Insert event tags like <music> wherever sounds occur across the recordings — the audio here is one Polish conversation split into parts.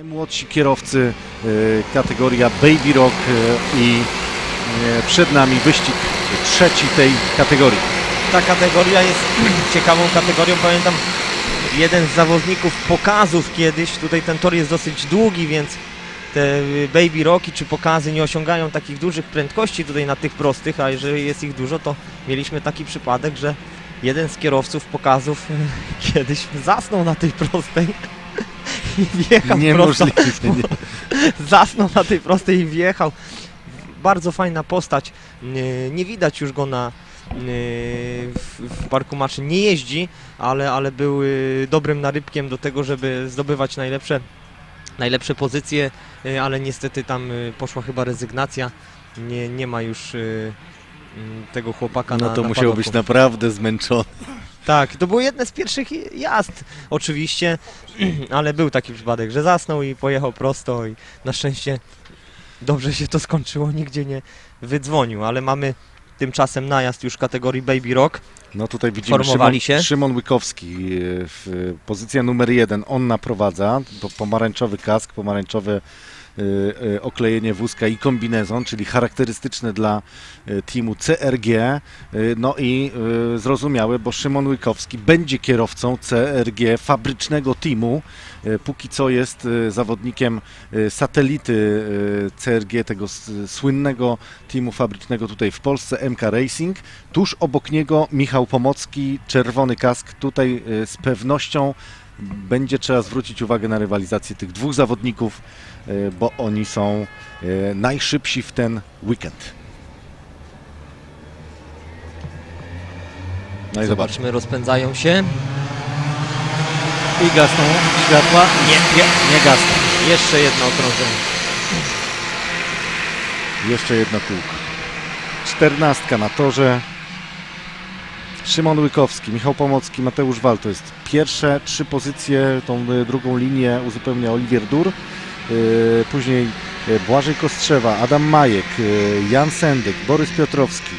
Najmłodsi kierowcy, y, kategoria Baby Rock y, i y, przed nami wyścig trzeci tej kategorii. Ta kategoria jest <clears throat> ciekawą kategorią. Pamiętam jeden z zawodników pokazów kiedyś. Tutaj ten tor jest dosyć długi, więc te baby rocky czy pokazy nie osiągają takich dużych prędkości tutaj na tych prostych, a jeżeli jest ich dużo, to mieliśmy taki przypadek, że jeden z kierowców pokazów <laughs> kiedyś zasnął na tej prostej wjechał prosto Niemożliwe. Nie. <laughs> zasnął na tej prostej i wjechał. Bardzo fajna postać. Nie, nie widać już go na yy, w, w parku maszyn. Nie jeździ, ale, ale był yy, dobrym narybkiem do tego, żeby zdobywać najlepsze, najlepsze pozycje, yy, ale niestety tam poszła chyba rezygnacja. Nie, nie ma już tego chłopaka na No to na musiał być naprawdę zmęczony. Tak, to było jedne z pierwszych jazd oczywiście, <clears throat> ale był taki przypadek, że zasnął i pojechał prosto i na szczęście dobrze się to skończyło, nigdzie nie wydzwonił, ale mamy tymczasem najazd już kategorii Baby Rock. No tutaj widzimy Formowali Szymon, się. Szymon Łykowski, w, pozycja numer jeden, on naprowadza, to pomarańczowy kask, pomarańczowe y, y, oklejenie wózka i kombinezon, czyli charakterystyczne dla y, teamu CRG. Y, No i y, zrozumiałe, bo Szymon Łykowski będzie kierowcą CRG fabrycznego teamu. Y, Póki co jest y, zawodnikiem y, satelity y, CRG, tego słynnego teamu fabrycznego tutaj w Polsce, MK Racing. Tuż obok niego Michał Pomocki, czerwony kask. Tutaj y, z pewnością będzie trzeba zwrócić uwagę na rywalizację tych dwóch zawodników, y, bo oni są y, najszybsi w ten weekend. No i zobacz. Zobaczmy, rozpędzają się. I gasną światła. Nie, nie, Nie gasną. jeszcze jedno okrążenie. Jeszcze jedno kółko. Czternastka na torze. Szymon Łykowski, Michał Pomocki, Mateusz Wal. To jest pierwsze trzy pozycje. Tą y, drugą linię uzupełnia Oliwier Dur. Y, Później y, Błażej Kostrzewa, Adam Majek, Jan Sendek, Borys Piotrowski,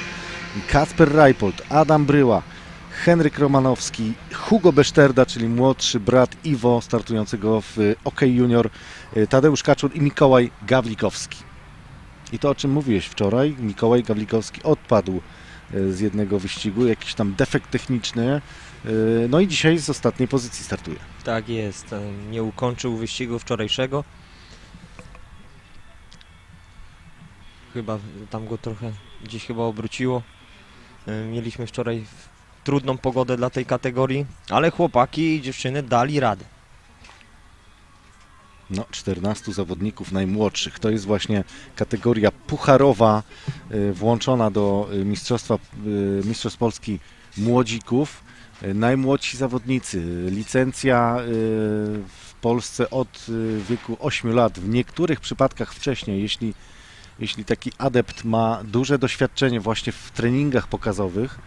Kacper Rajpold, Adam Bryła, Henryk Romanowski, Hugo Beszterda, czyli młodszy brat Iwo startującego w OK Junior, Tadeusz Kaczur i Mikołaj Gawlikowski. I to, o czym mówiłeś wczoraj, Mikołaj Gawlikowski odpadł z jednego wyścigu, jakiś tam defekt techniczny. e, No i dzisiaj z ostatniej pozycji startuje. Tak jest, e, nie ukończył wyścigu wczorajszego. Chyba tam go trochę gdzieś chyba obróciło. E, Mieliśmy wczoraj trudną pogodę dla tej kategorii, ale chłopaki i dziewczyny dali radę. No, 14 zawodników najmłodszych. To jest właśnie kategoria pucharowa e, włączona do e, Mistrzostwa e, Mistrzostw Polski Młodzików. Najmłodsi zawodnicy. Licencja w Polsce od wieku 8 lat. W niektórych przypadkach wcześniej, jeśli, jeśli taki adept ma duże doświadczenie właśnie w treningach pokazowych,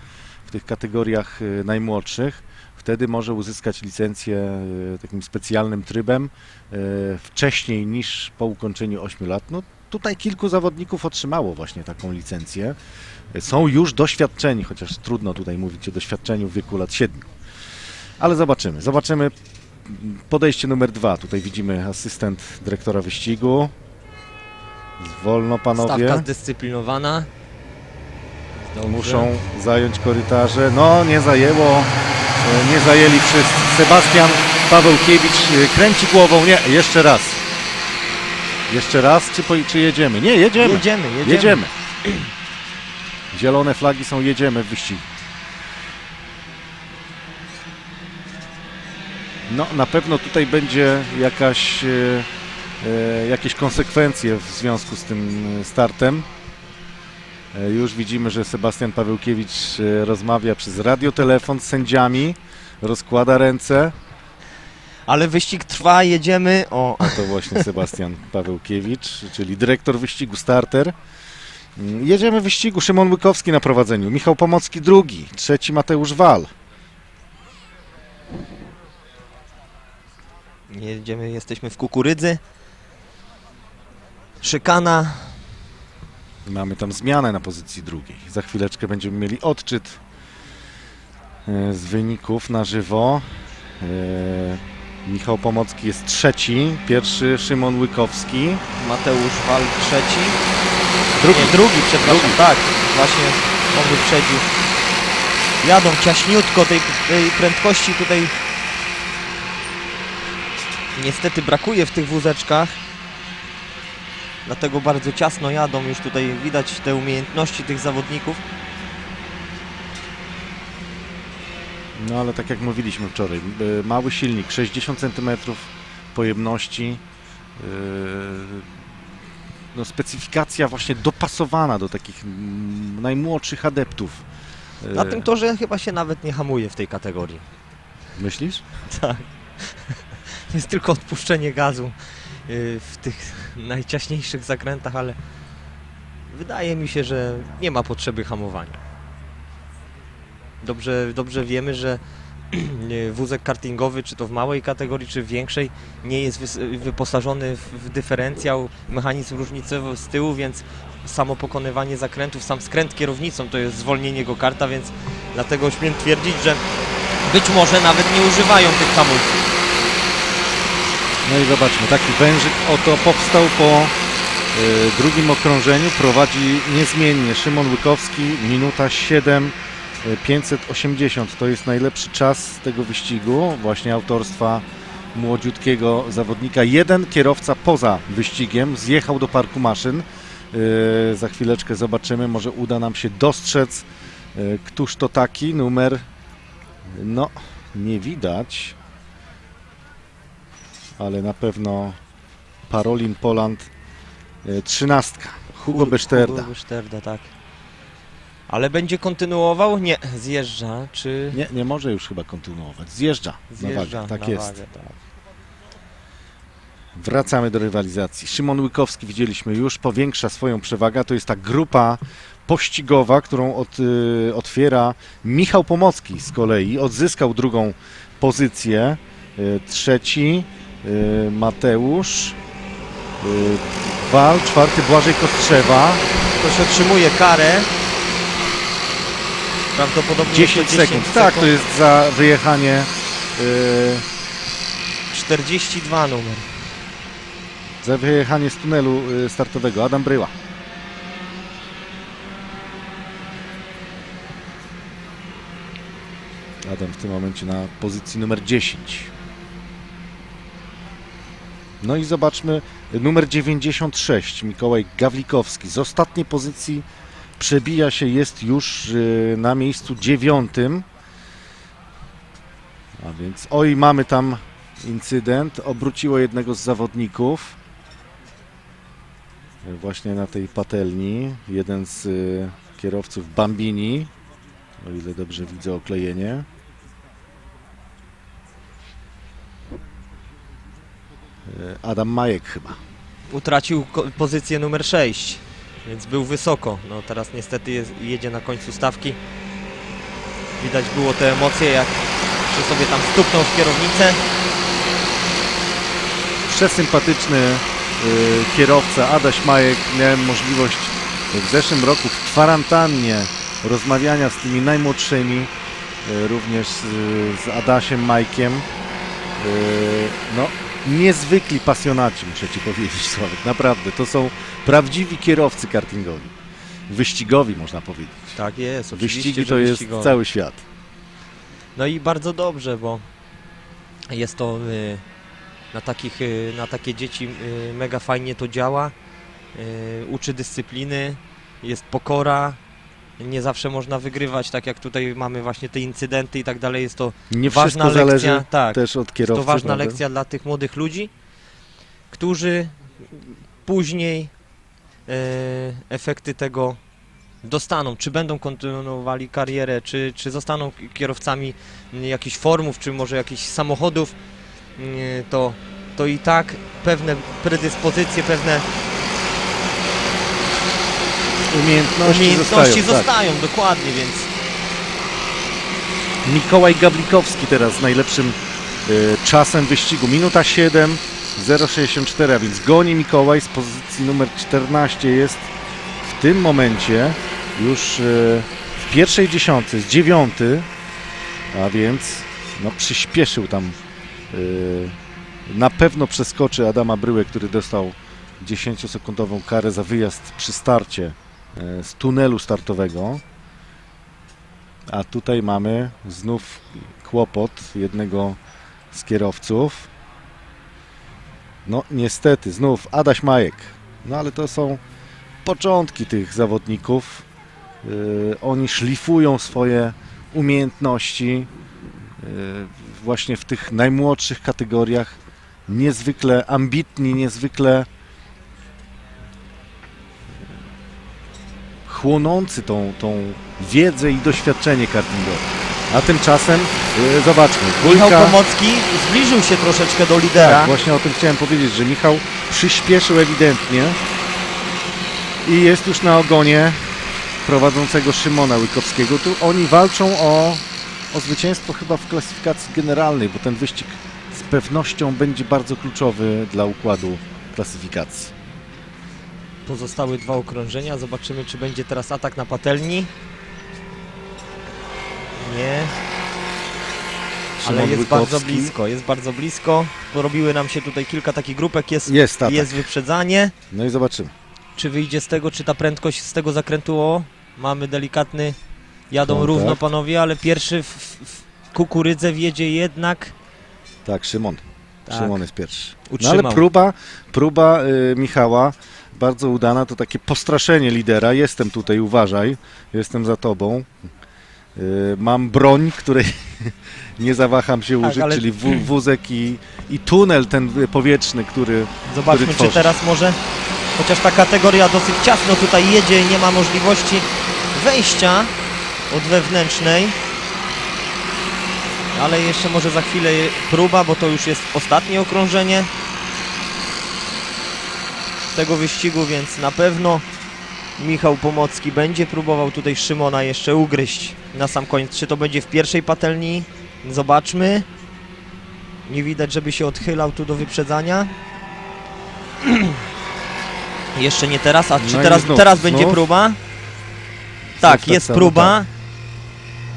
w tych kategoriach najmłodszych, wtedy może uzyskać licencję e, takim specjalnym trybem e, wcześniej niż po ukończeniu 8 lat. No tutaj kilku zawodników otrzymało właśnie taką licencję. E, Są już doświadczeni, chociaż trudno tutaj mówić o doświadczeniu w wieku lat 7. Ale zobaczymy. Zobaczymy podejście numer dwa. Tutaj widzimy asystent dyrektora wyścigu. Wolno panowie. Stawka zdyscyplinowana. Dobrze. Muszą zająć korytarze. No, nie zajęło. E, Nie zajęli wszyscy. Sebastian Pawełkiewicz e, kręci głową. Nie, jeszcze raz. Jeszcze raz, czy, po, czy jedziemy? Nie, jedziemy. Jedziemy, jedziemy. Jedziemy. Zielone flagi są jedziemy w wyścigu. No, na pewno tutaj będzie jakaś, e, e, jakieś konsekwencje w związku z tym startem. E, Już widzimy, że Sebastian Pawełkiewicz e, rozmawia przez radiotelefon z sędziami, rozkłada ręce. Ale wyścig trwa, jedziemy. O, A to właśnie Sebastian Pawełkiewicz, czyli dyrektor wyścigu starter. Mm, Jedziemy w wyścigu. Szymon Łykowski na prowadzeniu, Michał Pomocki drugi, trzeci Mateusz Wal. jedziemy, jesteśmy w kukurydzy. Szykana. Mamy tam zmianę na pozycji drugiej. Za chwileczkę będziemy mieli odczyt e, z wyników na żywo. E, Michał Pomocki jest trzeci, pierwszy Szymon Łykowski. Mateusz Wal trzeci. Drugi. Nie, drugi, przepraszam, tak. Właśnie on wyprzedził. Jadą ciaśniutko tej, tej prędkości tutaj. Niestety brakuje w tych wózeczkach. Dlatego bardzo ciasno jadą. Już tutaj widać te umiejętności tych zawodników. No ale tak jak mówiliśmy wczoraj, y, mały silnik, 60 cm pojemności. y, No, specyfikacja właśnie dopasowana do takich najmłodszych adeptów. Y, Na tym torze chyba się nawet nie hamuje w tej kategorii. Myślisz? Tak. <laughs> Jest tylko odpuszczenie gazu y, w tych najciaśniejszych zakrętach, ale wydaje mi się, że nie ma potrzeby hamowania. Dobrze, dobrze wiemy, że <clears throat> wózek kartingowy, czy to w małej kategorii, czy w większej, nie jest wyposażony w dyferencjał, mechanizm różnicowy z tyłu, więc samo pokonywanie zakrętów, sam skręt kierownicą to jest zwolnienie go karta, więc dlatego śmiem twierdzić, że być może nawet nie używają tych hamulców. No i zobaczmy, taki wężyk oto powstał po y, drugim okrążeniu. Prowadzi niezmiennie Szymon Łykowski, minuta 7 y, 580. To jest najlepszy czas tego wyścigu, właśnie autorstwa młodziutkiego zawodnika. Jeden kierowca poza wyścigiem zjechał do parku maszyn. Y, za chwileczkę zobaczymy, może uda nam się dostrzec, y, któż to taki numer. No, nie widać ale na pewno Parolin Poland e, trzynastka. Hugo Beszterda. Hugo Beszterda, tak. Ale będzie kontynuował? Nie, zjeżdża, czy Nie, nie może już chyba kontynuować. Zjeżdża, zjeżdża na wagę. Tak na jest. Wagę, tak. Wracamy do rywalizacji. Szymon Łykowski widzieliśmy już, powiększa swoją przewagę. To jest ta grupa pościgowa, którą od, y, otwiera Michał Pomocki z kolei. Odzyskał drugą pozycję. Y, trzeci Mateusz. Y, Wal, czwarty Błażej Kostrzewa. Ktoś otrzymuje karę. Prawdopodobnie 10 jest to sekund. Tak, to jest za wyjechanie. y, 42 numer. za wyjechanie z tunelu y, startowego. Adam Bryła. Adam w tym momencie na pozycji numer 10. No i zobaczmy numer 96, Mikołaj Gawlikowski. Z ostatniej pozycji przebija się, jest już y, na miejscu dziewiątym. A więc, oj, mamy tam incydent. Obróciło jednego z zawodników. Właśnie na tej patelni. Jeden z y, kierowców Bambini. O ile dobrze widzę oklejenie. Adam Majek chyba. Utracił pozycję numer 6, więc był wysoko. No teraz niestety jest, jedzie na końcu stawki. Widać było te emocje, jak że sobie tam stuknął w kierownicę. Przesympatyczny y, kierowca Adaś Majek. Miałem możliwość w zeszłym roku w kwarantannie rozmawiania z tymi najmłodszymi, y, również z, z Adasiem Majkiem. Y, no, niezwykli pasjonaci, muszę Ci powiedzieć, Sławek. Naprawdę, to są prawdziwi kierowcy kartingowi. Wyścigowi, można powiedzieć. Tak jest, oczywiście, Wyścigi to jest cały świat. No i bardzo dobrze, bo jest to y, na, takich, y, na takie dzieci y, mega fajnie to działa. Y, uczy dyscypliny, jest pokora. Nie zawsze można wygrywać, tak jak tutaj mamy właśnie te incydenty i tak dalej. Jest to ważna lekcja. tak, też od jest kierowcy. to ważna prawda? lekcja dla tych młodych ludzi, którzy później e, efekty tego dostaną, czy będą kontynuowali karierę, czy, czy zostaną kierowcami jakichś formów, czy może jakichś samochodów, m, to, to i tak pewne predyspozycje, pewne Umiejętności, umiejętności zostają, tak. zostają, dokładnie, więc Mikołaj Gawlikowski teraz z najlepszym y, czasem wyścigu. Minuta 7, 0,64, a więc goni Mikołaj z pozycji numer 14 jest w tym momencie już y, w pierwszej dziesiątce, z dziewiąty, a więc no, przyspieszył tam y, na pewno przeskoczy Adama Bryłę, który dostał 10-sekundową karę za wyjazd przy starcie z tunelu startowego. A tutaj mamy znów kłopot jednego z kierowców. No niestety, znów Adaś Majek. No ale to są początki tych zawodników. Yy, oni szlifują swoje umiejętności yy, właśnie w tych najmłodszych kategoriach. Niezwykle ambitni, niezwykle chłonący tą, tą wiedzę i doświadczenie kartingowe. A tymczasem yy, zobaczmy. Michał Pomocki zbliżył się troszeczkę do lidera. tak, właśnie o tym chciałem powiedzieć, że Michał przyspieszył ewidentnie i jest już na ogonie prowadzącego Szymona Łykowskiego. Tu oni walczą o, o zwycięstwo chyba w klasyfikacji generalnej, bo ten wyścig z pewnością będzie bardzo kluczowy dla układu klasyfikacji. Pozostały dwa okrążenia. Zobaczymy, czy będzie teraz atak na patelni. Nie, ale jest bardzo blisko, jest bardzo blisko. Porobiły nam się tutaj kilka takich grupek, jest, Jest atak. jest wyprzedzanie. No i zobaczymy. Czy wyjdzie z tego, czy ta prędkość z tego zakrętu o? Mamy delikatny, jadą Kontakt. równo panowie, ale pierwszy w, w, w kukurydze wjedzie jednak. Tak, Szymon. Tak. Szymon jest pierwszy. No ale próba, próba y, Michała bardzo udana, to takie postraszenie lidera. Jestem tutaj, uważaj, jestem za tobą. Y, mam broń, której <laughs> nie zawaham się Tak, użyć, ale- czyli wó- wózek i, i tunel ten powietrzny, który... Zobaczmy, który czy teraz może, chociaż ta kategoria dosyć ciasno tutaj jedzie i nie ma możliwości wejścia od wewnętrznej. Ale jeszcze może za chwilę próba, bo to już jest ostatnie okrążenie tego wyścigu, więc na pewno Michał Pomocki będzie próbował tutaj Szymona jeszcze ugryźć na sam koniec. Czy to będzie w pierwszej patelni? Zobaczmy. Nie widać, żeby się odchylał tu do wyprzedzania. <clears throat> Jeszcze nie teraz, a czy No teraz, znów, teraz będzie znów. próba? Tak, tak jest samo, próba,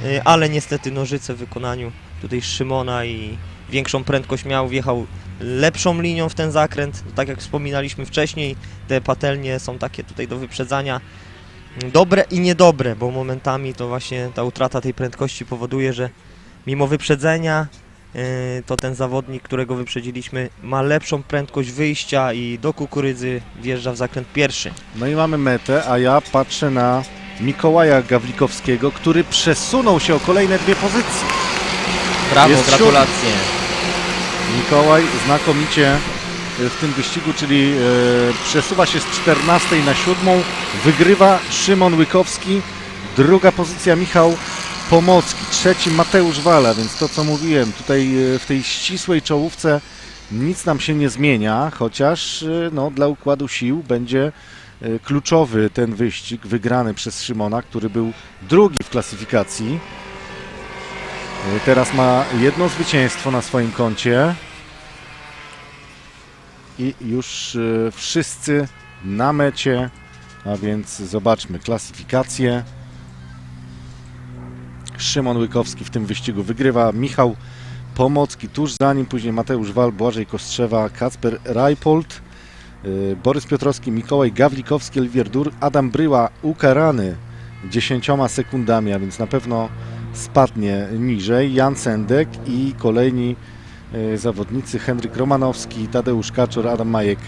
y, ale niestety nożyce w wykonaniu tutaj Szymona i większą prędkość miał, wjechał lepszą linią w ten zakręt. Tak jak wspominaliśmy wcześniej, te patelnie są takie tutaj do wyprzedzania dobre i niedobre, bo momentami to właśnie ta utrata tej prędkości powoduje, że mimo wyprzedzenia yy, to ten zawodnik, którego wyprzedziliśmy, ma lepszą prędkość wyjścia i do kukurydzy wjeżdża w zakręt pierwszy. No i mamy metę, a ja patrzę na Mikołaja Gawlikowskiego, który przesunął się o kolejne dwie pozycje. Brawo, Jest gratulacje. Mikołaj znakomicie e, w tym wyścigu, czyli e, przesuwa się z 14 na 7, wygrywa Szymon Łykowski, druga pozycja Michał Pomocki, trzeci Mateusz Wala, więc to co mówiłem, tutaj e, w tej ścisłej czołówce nic nam się nie zmienia, chociaż e, no, dla układu sił będzie kluczowy ten wyścig wygrany przez Szymona, który był drugi w klasyfikacji. E, Teraz ma jedno zwycięstwo na swoim koncie. I już e, wszyscy na mecie. A więc zobaczmy klasyfikację. Szymon Łykowski w tym wyścigu wygrywa. Michał Pomocki tuż za nim, później Mateusz Wal, Błażej Kostrzewa, Kacper Rajpold, e, Borys Piotrowski, Mikołaj Gawlikowski, Oliwier Dur, Adam Bryła ukarany 10 sekundami, a więc na pewno spadnie niżej. Jan Sendek i kolejni e, zawodnicy Henryk Romanowski, Tadeusz Kaczor, Adam Majek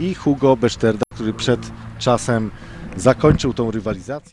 i Hugo Beszterda, który przed czasem zakończył tą rywalizację.